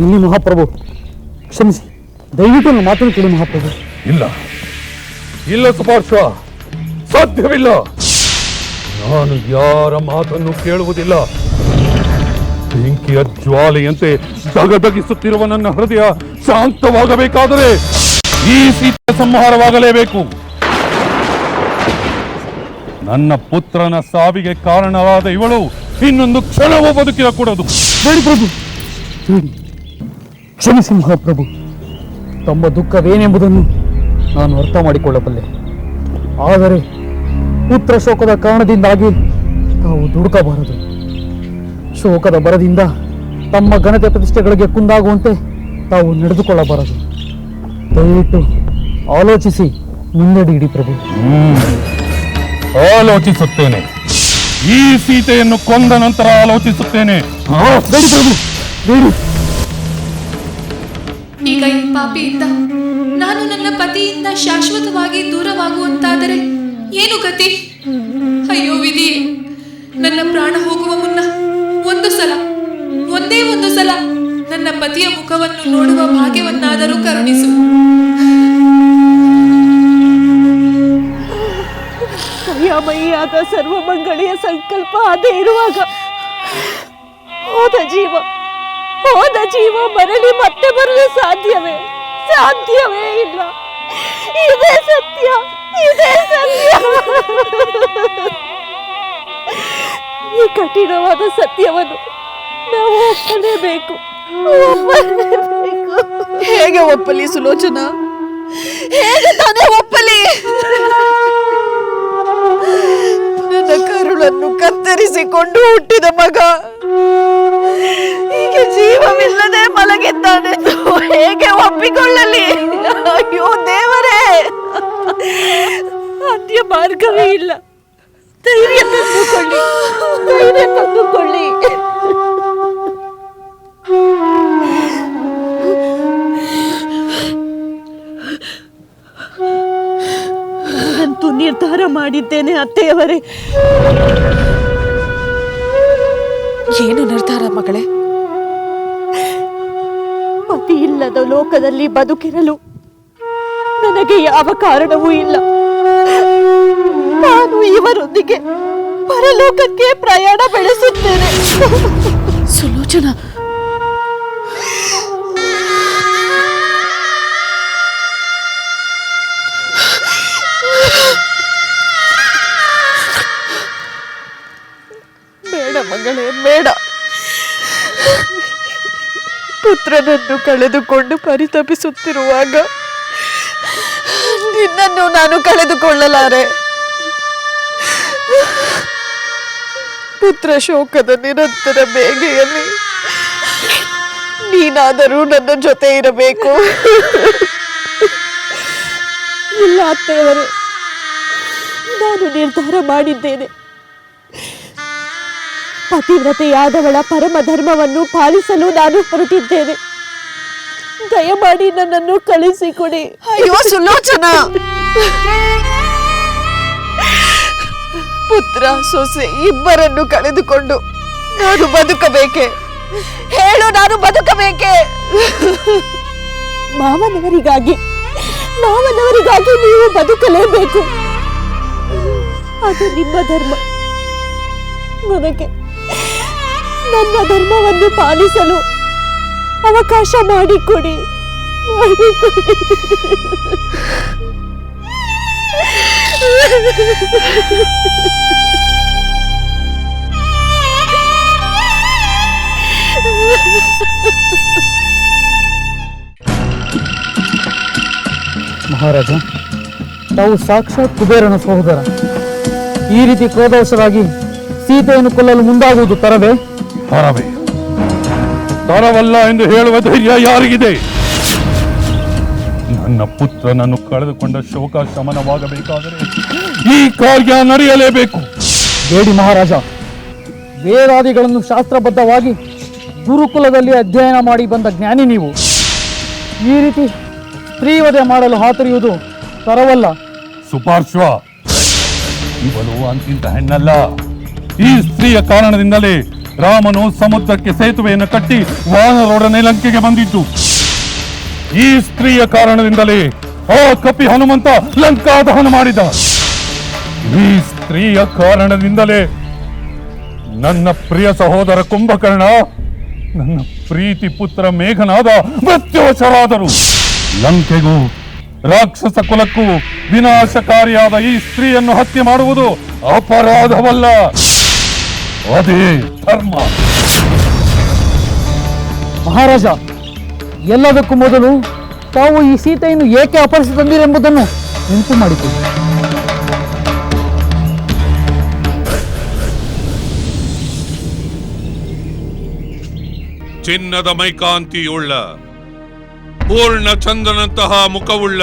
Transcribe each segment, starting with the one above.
ಇಲ್ಲಿ ಮಹಾಪ್ರಭು ಕ್ಷಮಿಸಿ ದಯವಿಟ್ಟು ನನ್ನ ಮಾತನ್ನು ಕೇಳಿ ಮಹಾಪ್ರಭು. ಇಲ್ಲ. ಇಲ್ಲ ಸುಪಾರ್ಶ ಸಾಧ್ಯವಿಲ್ಲ. ನಾನು ಯಾರ ಮಾತನ್ನು ಕೇಳುವುದಿಲ್ಲ. ಬೆಂಕಿಯ ಜ್ವಾಲೆಯಂತೆ ದಗದಗಿಸುತ್ತಿರುವ ನನ್ನ ಹೃದಯ ಶಾಂತವಾಗಬೇಕಾದರೆ ಈ ಸೀತೆ ಸಂಹಾರವಾಗಲೇಬೇಕು. ನನ್ನ ಪುತ್ರನ ಸಾವಿಗೆ ಕಾರಣವಾದ ಇವಳು ಇನ್ನೊಂದು ಕ್ಷಣವೂ ಬದುಕಿರಕೂಡದು. ಹೇಳಿ ಪ್ರಭು. ಬೇಡಿ ಕ್ಷಮಿಸಿ ಮಹಾಪ್ರಭು ತಮ್ಮ ದುಃಖವೇನೆಂಬುದನ್ನು ನಾನು ಅರ್ಥ ಮಾಡಿಕೊಳ್ಳಬಲ್ಲೆ. ಆದರೆ ಪುತ್ರ ಶೋಕದ ಕಾರಣದಿಂದಾಗಿ ತಾವು ದುಡುಕಬಾರದು. ಶೋಕದ ಬರದಿಂದ ತಮ್ಮ ಘನತೆ ಪ್ರತಿಷ್ಠೆಗಳಿಗೆ ಕುಂದಾಗುವಂತೆ ತಾವು ನಡೆದುಕೊಳ್ಳಬಾರದು. ದಯವಿಟ್ಟು ಆಲೋಚಿಸಿ ಮುನ್ನಡೆಯಿಡಿ ಪ್ರಭು. ಆಲೋಚಿಸುತ್ತೇನೆ. ಈ ಸೀತೆಯನ್ನು ಕೊಂದ ನಂತರ ಆಲೋಚಿಸುತ್ತೇನೆ. ಬೇಡಿ ಪ್ರಭು ಬೇಡಿ. ಈಗ ಈ ಪಾಪಿಯಿಂದ, ನಾನು ನನ್ನ ಪತಿಯಿಂದ ಶಾಶ್ವತವಾಗಿ ದೂರವಾಗುವಂತಾದರೆ ಏನು ಗತಿ? ಅಯ್ಯೋ ವಿಧಿ, ನನ್ನ ಪ್ರಾಣ ಹೋಗುವ ಮುನ್ನ ಒಂದು ಸಲ, ಒಂದೇ ಒಂದು ಸಲ ನನ್ನ ಪತಿಯ ಮುಖವನ್ನು ನೋಡುವ ಭಾಗ್ಯವನ್ನಾದರೂ ಕರುಣಿಸು. ಸರ್ವಮಂಗಳಿಯ ಸಂಕಲ್ಪ ಅದೇ ಇರುವಾಗ, ಹೋದ ಜೀವ. ಹೋದ ಜೀವ ಮರಳಿ ಮತ್ತೆ ಬರಲು ಸಾಧ್ಯವೇ? ಸಾಧ್ಯವೇ ಇಲ್ಲ. ಇದೇ ಸತ್ಯ ಇದೇ ಸತ್ಯ. ಈ ಕಠಿಣವಾದ ಸತ್ಯವನ್ನು ನಾವು ಒಪ್ಪಲೇಬೇಕು. ಒಪ್ಪಲೇಬೇಕು. ಹೇಗೆ ಒಪ್ಪಲಿ ಸುಲೋಚನಾ? ಹೇಗೆ ತಾನೇ ಒಪ್ಪಲಿ? ನನ್ನ ಕರುಳನ್ನು ಕತ್ತರಿಸಿಕೊಂಡು ಹುಟ್ಟಿದ ಮಗ. ಈಗ ಜೀವವಿಲ್ಲದೆ ಮಲಗಿದ್ದಾನೆ. ಹೇಗೆ ಒಪ್ಪಿಕೊಳ್ಳಲಿ? ಅಯ್ಯೋ ದೇವರೇ. ಅದ್ಯ ಮಾರ್ಗವೇ ಇಲ್ಲ. ಧೈರ್ಯ ತಂದುಕೊಳ್ಳಿ. ಧೈರ್ಯ ತಂದುಕೊಳ್ಳಿ. ನಾನಂತೂ ನಿರ್ಧಾರ ಮಾಡಿದ್ದೇನೆ ಅತ್ತೆಯವರೇ. ಏನು ನಿರ್ಧಾರ ಮಗಳೇ? ಇಲ್ಲದ ಲೋಕದಲ್ಲಿ ಬದುಕಿರಲು ನನಗೆ ಯಾವ ಕಾರಣವೂ ಇಲ್ಲ. ನಾನು ಇವರೊಂದಿಗೆ ಪರಲೋಕಕ್ಕೆ ಪ್ರಯಾಣ ಬೆಳೆಸುತ್ತೇನೆ. ಸುಲೋಚನಾ. ಬೇಡ ಮಗಳೇ ಬೇಡ. ಪುತ್ರನನ್ನು ಕಳೆದುಕೊಂಡು ಪರಿತಪಿಸುತ್ತಿರುವಾಗ ನಿನ್ನನ್ನು ನಾನು ಕಳೆದುಕೊಳ್ಳಲಾರೆ. ಪುತ್ರ ಶೋಕದ ನಿರಂತರ ಬೇಗೆಯಲ್ಲಿ ನೀನಾದರೂ ನನ್ನ ಜೊತೆ ಇರಬೇಕು. ಇಲ್ಲ ಅತ್ತೆಯವರೇ, ನಾನು ನಿರ್ಧಾರ ಮಾಡಿದ್ದೇನೆ. ಪತಿವ್ರತೆಯಾದವಳ ಪರಮ ಧರ್ಮವನ್ನು ಪಾಲಿಸಲು ನಾನು ಹೊರಟಿದ್ದೇನೆ. ದಯಮಾಡಿ ನನ್ನನ್ನು ಕಳಿಸಿಕೊಡಿ. ಅಯ್ಯೋ ಸುಲೋಚನ. ಪುತ್ರ ಸೊಸೆ ಇಬ್ಬರನ್ನು ಕಳೆದುಕೊಂಡು ನಾನು ಬದುಕಬೇಕೆ? ಹೇಳು ನಾನು ಬದುಕಬೇಕೆ? ಮಾವನವರಿಗಾಗಿ ಮಾವನವರಿಗಾಗಿ ನೀವು ಬದುಕಲೇಬೇಕು. ಅದು ನಿಮ್ಮ ಧರ್ಮ. ನನಗೆ ನನ್ನ ಧರ್ಮವನ್ನು ಪಾಲಿಸಲು ಅವಕಾಶ ಮಾಡಿಕೊಡಿ. ಮಹಾರಾಜ, ತಾವು ಸಾಕ್ಷಾತ್ ಕುಬೇರನ ಸಹೋದರ. ಈ ರೀತಿ ಕ್ರೋಧವಶರಾಗಿ ಸೀತೆಯನ್ನು ಕೊಲ್ಲಲು ಮುಂದಾಗುವುದು ತರವೇ? ತರವೇ ತರವಲ್ಲ ಎಂದು ಹೇಳುವ ಧೈರ್ಯ ಯಾರಿಗಿದೆ? ನನ್ನ ಪುತ್ರನನ್ನು ಕಳೆದುಕೊಂಡ ಶೋಕ ಶಮನವಾಗಬೇಕಾದರೆ ಈ ಕಾರ್ಯ ನಡೆಯಲೇಬೇಕು. ಬೇಡಿ ಮಹಾರಾಜ. ವೇದಾದಿಗಳನ್ನು ಶಾಸ್ತ್ರಬದ್ಧವಾಗಿ ಗುರುಕುಲದಲ್ಲಿ ಅಧ್ಯಯನ ಮಾಡಿ ಬಂದ ಜ್ಞಾನಿ ನೀವು. ಈ ರೀತಿ ಸ್ತ್ರೀವಧೆ ಮಾಡಲು ಹಾತರಿಯುವುದು ತರವಲ್ಲ. ಸುಪಾರ್ಶ್ವ ಇವಳು ಅಂತಿಂತ ಹೆಣ್ಣಲ್ಲ. ಈ ಸ್ತ್ರೀಯ ಕಾರಣದಿಂದಲೇ ರಾಮನು ಸಮುದ್ರಕ್ಕೆ ಸೇತುವೆಯನ್ನು ಕಟ್ಟಿ ವಾನರೊಡನೆ ಲಂಕೆಗೆ ಬಂದಿದ್ದು. ಈ ಸ್ತ್ರೀಯ ಕಾರಣದಿಂದಲೇ ಆ ಕಪಿ ಹನುಮಂತ ಲಂಕಾ ದಹನ ಮಾಡಿದ. ಈ ಸ್ತ್ರೀಯ ಕಾರಣದಿಂದಲೇ ನನ್ನ ಪ್ರಿಯ ಸಹೋದರ ಕುಂಭಕರ್ಣ, ನನ್ನ ಪ್ರೀತಿ ಪುತ್ರ ಮೇಘನಾದ ಮೃತ್ಯುವಶರಾದರು. ಲಂಕೆಗೂ ರಾಕ್ಷಸ ಕುಲಕ್ಕೂ ವಿನಾಶಕಾರಿಯಾದ ಈ ಸ್ತ್ರೀಯನ್ನು ಹತ್ಯೆ ಮಾಡುವುದು ಅಪರಾಧವಲ್ಲ. ಅದೇ ಧರ್ಮ. ಮಹಾರಾಜ ಎಲ್ಲದಕ್ಕೂ ಮೊದಲು ತಾವು ಈ ಸೀತೆಯನ್ನು ಏಕೆ ಅಪಹರಿಸಿ ತಂದಿರೆಂಬುದನ್ನು ನೆನಪು ಮಾಡಿತು ಚಿನ್ನದ ಮೈಕಾಂತಿಯುಳ್ಳ ಪೂರ್ಣ ಚಂದ್ರನಂತಹ ಮುಖವುಳ್ಳ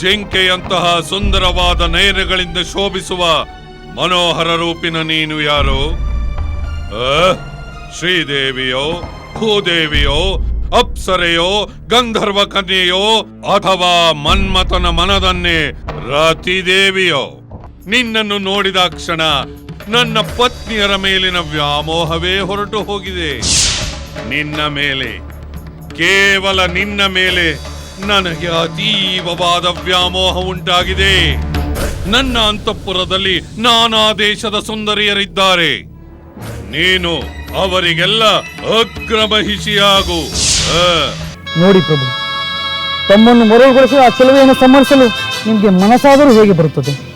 ಜಿಂಕೆಯಂತಹ ಸುಂದರವಾದ ನಯನಗಳಿಂದ ಶೋಭಿಸುವ ಮನೋಹರ ರೂಪಿನ ನೀನು ಯಾರು? ಶ್ರೀದೇವಿಯೋ, ಭೂದೇವಿಯೋ, ಅಪ್ಸರೆಯೋ, ಗಂಧರ್ವ ಕನ್ಯೆಯೋ, ಅಥವಾ ಮನ್ಮಥನ ಮನದನ್ನೇ ರತಿದೇವಿಯೋ? ನಿನ್ನನ್ನು ನೋಡಿದ ಕ್ಷಣ ನನ್ನ ಪತ್ನಿಯರ ಮೇಲಿನ ವ್ಯಾಮೋಹವೇ ಹೊರಟು ಹೋಗಿದೆ. ನಿನ್ನ ಮೇಲೆ, ಕೇವಲ ನಿನ್ನ ಮೇಲೆ ನನಗೆ ಅತೀವವಾದ ವ್ಯಾಮೋಹ ಉಂಟಾಗಿದೆ. ನನ್ನ ಅಂತಃಪುರದಲ್ಲಿ ನಾನಾ ದೇಶದ ಸುಂದರಿಯರಿದ್ದಾರೆ. ನೀನು ಅವರಿಗೆಲ್ಲ ಅಗ್ರಮಹಿಷಿಯಾಗು. ಆ. ನೋಡಿ ಪ್ರಭು, ತಮ್ಮನ್ನು ಮರುಗೊಳಿಸಿ ಆ ಚೆಲುವೆಯನ್ನು ಸಮ್ಮರಿಸಲು ನಿಮಗೆ ಮನಸ್ಸಾದರೂ ಹೇಗೆ ಬರುತ್ತದೆ?